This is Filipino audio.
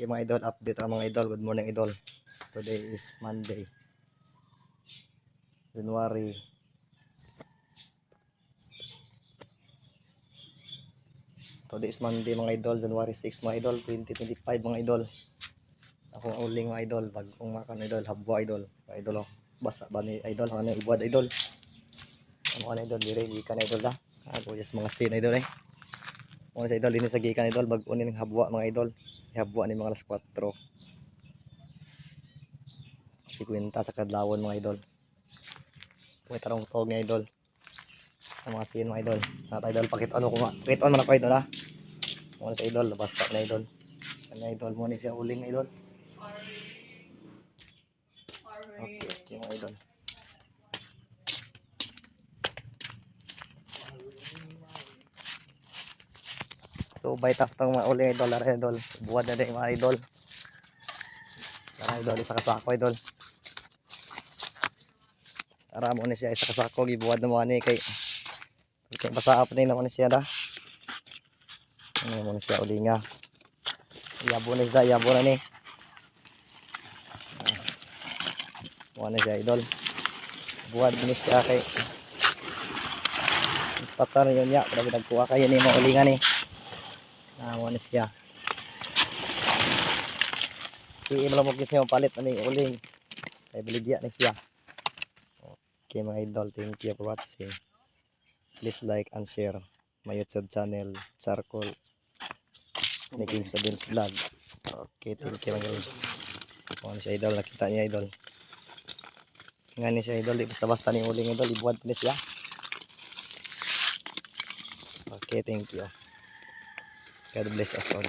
Okay mga idol, update ang mga idol. Good morning idol. Today is Monday. January. Today is Monday mga idol, January 6 mga idol, 2025 mga idol. Ako ang uling mga idol, bagong makan idol, habwa idol. Mga idol oh. Basa ba ni idol, ano ibuad idol. Ano ka na idol, dire gikan idol da. Ako just mga sin idol eh. Mga sa idol, ini sa gikan idol, bago ni habwa mga idol. Habwa ni mga alas 4. Si Quinta sa kadlawon mga idol. May tarong tog ni idol. Ang mga sin mga idol. Mga idol, pakit ano ko nga. Pakit on man ako idol ha. Mga sa idol, basta na idol. Ano idol mo ni siya uling idol. Okay, okay mga idol. So, bytas tong mga uling idol, ara idol. Buwad na din mga idol. Ara idol, isa kasako idol. Ara mo ni siya isa kasako, gibuwad na mo ni kay kay basaap ni naman ni siya da. Ano mo ni siya ulinga. Yabo na siya, yabo na ni. Mo na siya idol. Buwad ni siya kay Ispat sa rin yun ya, pero nagkuha kayo ni mga ulinga mo na siya. Iim lang mo kasi yung palit na ni uling. Kaya baligya na siya. Okay mga idol, thank you for watching. Please like and share my YouTube channel, Charcoal Making Sabins Vlog. Okay, thank you mga idol. Ano si idol, nakita niya idol. Nga ni si idol, di basta-basta ni uling idol, ibuwad pa ni siya. Okay, thank you. God bless us all.